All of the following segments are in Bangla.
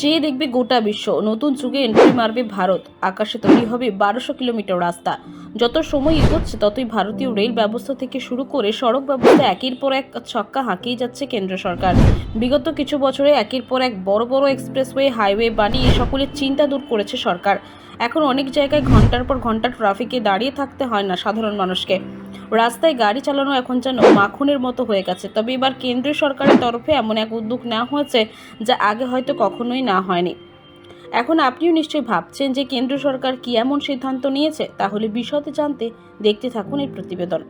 চেয়ে দেখবে গোটা বিশ্ব। নতুন যুগে এন্ট্রি মারবে ভারত। আকাশে তৈরি হবে বারোশো কিলোমিটার রাস্তা। যত সময় এগোচ্ছে, ততই ভারতীয় রেল ব্যবস্থা থেকে শুরু করে সড়ক ব্যবস্থা একের পর এক ছক্কা হাঁকিয়ে যাচ্ছে কেন্দ্র সরকার। বিগত কিছু বছরে একের পর এক বড় বড় এক্সপ্রেসওয়ে হাইওয়ে বানিয়ে সকলের চিন্তা দূর করেছে সরকার। এখন অনেক জায়গায় ঘণ্টার পর ঘণ্টা ট্রাফিকে দাঁড়িয়ে থাকতে হয় না সাধারণ মানুষকে। রাস্তায় গাড়ি চালানো এখন যেন মাখনের মতো হয়ে গেছে। তবে এবার কেন্দ্রীয় সরকারের তরফে এমন এক উদ্যোগ নেওয়া হয়েছে যা আগে হয়তো কখনোই না হয়নি। এখন আপনিও নিশ্চয়ই ভাবছেন যে কেন্দ্র সরকার কি এমন সিদ্ধান্ত নিয়েছে? তাহলে বিশদে জানতে দেখতে থাকুন এই প্রতিবেদন।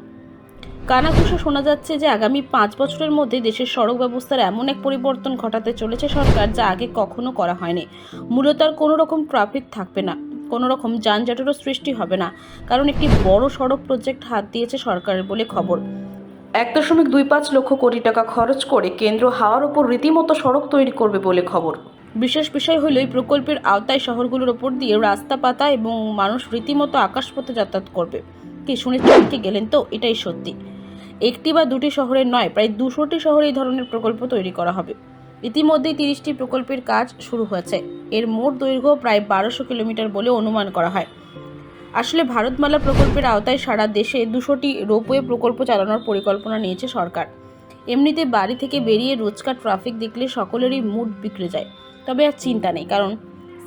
কানাঘুষো শোনা যাচ্ছে যে আগামী পাঁচ বছরের মধ্যে দেশের সড়ক ব্যবস্থার এমন এক পরিবর্তন ঘটাতে চলেছে সরকার যা আগে কখনো করা হয়নি। মূলত আর কোনো রকম ট্রাফিক থাকবে না। কোনো রকম যানজটেরও সৃষ্টি হবে না কারণ একটি বড় সড়ক প্রজেক্ট হাত দিয়েছে সরকারের বলে খবর। এক দশমিক দুই পাঁচ লক্ষ কোটি টাকা খরচ করে কেন্দ্র হাওয়ার ওপর রীতিমতো সড়ক তৈরি করবে বলে খবর। বিশেষ বিষয় হলো এই প্রকল্পের আওতায় শহরগুলোর ওপর দিয়ে রাস্তা পাতা এবং মানুষ রীতিমতো আকাশপথে যাতায়াত করবে। কি শুনে চমকে গেলেন তো এটাই সত্যি। একটি বা দুটি শহরের নয় প্রায় দুশোটি শহরে এই ধরনের প্রকল্প তৈরি করা হবে। ইতিমধ্যেই তিরিশটি প্রকল্পের কাজ শুরু হয়েছে। এর মোট দৈর্ঘ্য প্রায় বারোশো কিলোমিটার বলে অনুমান করা হয়। আসলে ভারতমালা প্রকল্পের আওতায় সারা দেশে দুশোটি রোপওয়ে প্রকল্প চালানোর পরিকল্পনা নিয়েছে সরকার। এমনিতে বাড়ি থেকে বেরিয়ে রোজকার ট্রাফিক দেখলে সকলেরই মুড বিগড়ে যায়। তবে আর চিন্তা নেই, কারণ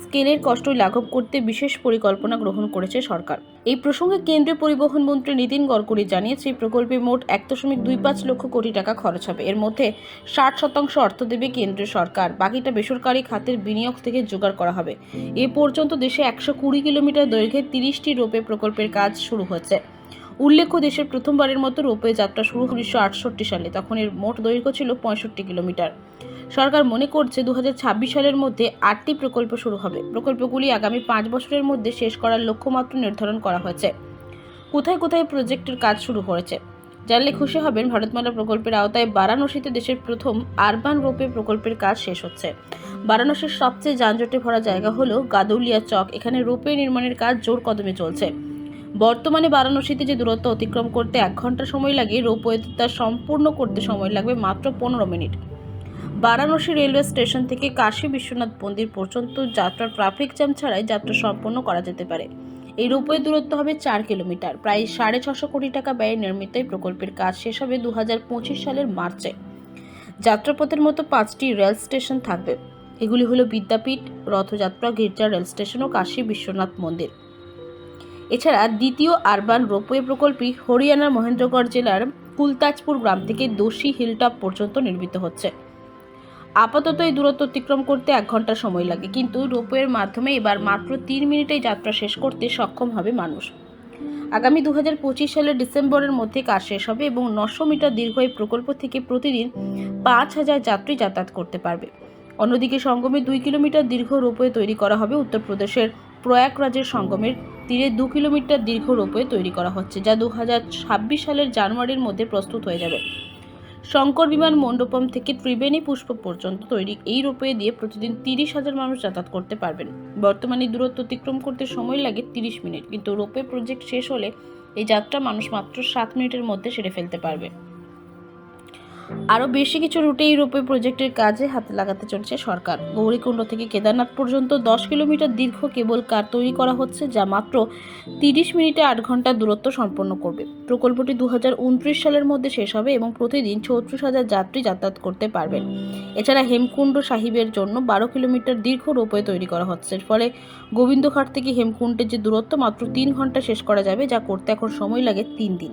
স্কেলের কষ্টই লাঘব করতে বিশেষ পরিকল্পনা গ্রহণ করেছে সরকার। এই প্রসঙ্গে কেন্দ্রীয় পরিবহন মন্ত্রী নীতিন গডকরি জানিয়েছে, এই প্রকল্পে মোট এক দশমিক দুই পাঁচ লক্ষ কোটি টাকা খরচ হবে। এর মধ্যে ষাট শতাংশ অর্থ দেবে কেন্দ্রীয় সরকার, বাকিটা বেসরকারি খাতের বিনিয়োগ থেকে জোগাড় করা হবে। এ পর্যন্ত দেশে একশো কুড়ি কিলোমিটার দৈর্ঘ্যে তিরিশটি রোপে প্রকল্পের কাজ শুরু হয়েছে। উল্লেখ্য, দেশের প্রথমবারের মতো রোপওয়ে যাত্রা শুরু উনিশশো আটষট্টি সালে। তখন এর মোট দৈর্ঘ্য ছিল পঁয়ষট্টি কিলোমিটার। সরকার মনে করছে দু হাজার ছাব্বিশ সালের মধ্যে আটটি প্রকল্প শুরু হবে। প্রকল্পগুলি আগামী পাঁচ বছরের মধ্যে শেষ করার লক্ষ্যমাত্রা নির্ধারণ করা হয়েছে। কোথায় কোথায় প্রজেক্টের কাজ শুরু হয়েছে? জানলে খুশি হবেন, ভারতমালা প্রকল্পের আওতায় বারাণসীতে দেশের প্রথম আরবান রোপে প্রকল্পের কাজ শেষ হচ্ছে। বারাণসীর সবচেয়ে যানজটে ভরা জায়গা হলো গাদৌলিয়া চক। এখানে রোপে নির্মাণের কাজ জোর কদমে চলছে। বর্তমানে বারাণসীতে যে দূরত্ব অতিক্রম করতে এক ঘণ্টা সময় লাগে রোপওয়েতে তা সম্পূর্ণ করতে সময় লাগবে মাত্র পনেরো মিনিট। বারাণসী রেলওয়ে স্টেশন থেকে কাশী বিশ্বনাথ মন্দির পর্যন্ত যাত্রার ট্রাফিক জ্যাম ছাড়াই যাত্রা সম্পন্ন করা যেতে পারে। এই রোপওয়ে দূরত্ব হবে চার কিলোমিটার। প্রায় সাড়ে ছশো কোটি টাকা ব্যয়ে নির্মিত এই প্রকল্পের কাজ শেষ হবে দু হাজার পঁচিশ সালের মার্চে। যাত্রাপথের মতো পাঁচটি রেল স্টেশন থাকবে। এগুলি হলো বিদ্যাপীঠ, রথযাত্রা, গির্জা রেল স্টেশন ও কাশী বিশ্বনাথ মন্দির। এছাড়া দ্বিতীয় আরবান রোপওয়ে প্রকল্পটি হরিয়ানার মহেন্দ্রগড় জেলার কুলতাজপুর গ্রাম থেকে দোষী হিলটপ পর্যন্ত নির্মিত হচ্ছে। আপাতত এই দূরত্ব অতিক্রম করতে এক ঘণ্টা সময় লাগে, কিন্তু রোপওয়ের মাধ্যমে এবার মাত্র তিন মিনিটেই যাত্রা শেষ করতে সক্ষম হবে মানুষ। আগামী দু হাজার পঁচিশ সালের ডিসেম্বরের মধ্যে কাজ শেষ হবে এবং নশো মিটার দীর্ঘ এই প্রকল্প থেকে প্রতিদিন পাঁচ হাজার যাত্রী যাতায়াত করতে পারবে। অন্যদিকে সঙ্গমে দুই কিলোমিটার দীর্ঘ রোপওয়ে তৈরি করা হবে উত্তরপ্রদেশের প্রয়াগরাজের সঙ্গমের তীরে দু কিলোমিটার দীর্ঘ রোপওয়ে তৈরি করা হচ্ছে, যা দু হাজার ছাব্বিশ সালের জানুয়ারির মধ্যে প্রস্তুত হয়ে যাবে। শঙ্কর বিমান মণ্ডপম থেকে ত্রিবেণী পুষ্প পর্যন্ত তৈরি এই রোপওয়ে দিয়ে প্রতিদিন তিরিশ হাজার মানুষ যাতায়াত করতে পারবেন। বর্তমানে দূরত্ব অতিক্রম করতে সময় লাগে তিরিশ মিনিট, কিন্তু রোপওয়ে প্রজেক্ট শেষ হলে এই যাত্রা মানুষ মাত্র সাত মিনিটের মধ্যে সেরে ফেলতে পারবে। আরও বেশি কিছু রুটে এই রোপওয়ে প্রজেক্টের কাজে হাতে লাগাতে চলছে সরকার। গৌরীকুণ্ড থেকে কেদারনাথ পর্যন্ত দশ কিলোমিটার দীর্ঘ কেবল কার তৈরি করা হচ্ছে, যা মাত্র তিরিশ মিনিটে আট ঘণ্টা দূরত্ব সম্পন্ন করবে। প্রকল্পটি দু হাজার উনত্রিশ সালের মধ্যে শেষ হবে এবং প্রতিদিন চৌত্রিশ হাজার যাত্রী যাতায়াত করতে পারবেন। এছাড়া হেমকুণ্ড সাহিবের জন্য বারো কিলোমিটার দীর্ঘ রোপওয়ে তৈরি করা হচ্ছে। ফলে গোবিন্দঘাট থেকে হেমকুণ্ডের যে দূরত্ব মাত্র তিন ঘণ্টা শেষ করা যাবে, যা করতে এখন সময় লাগে তিন দিন।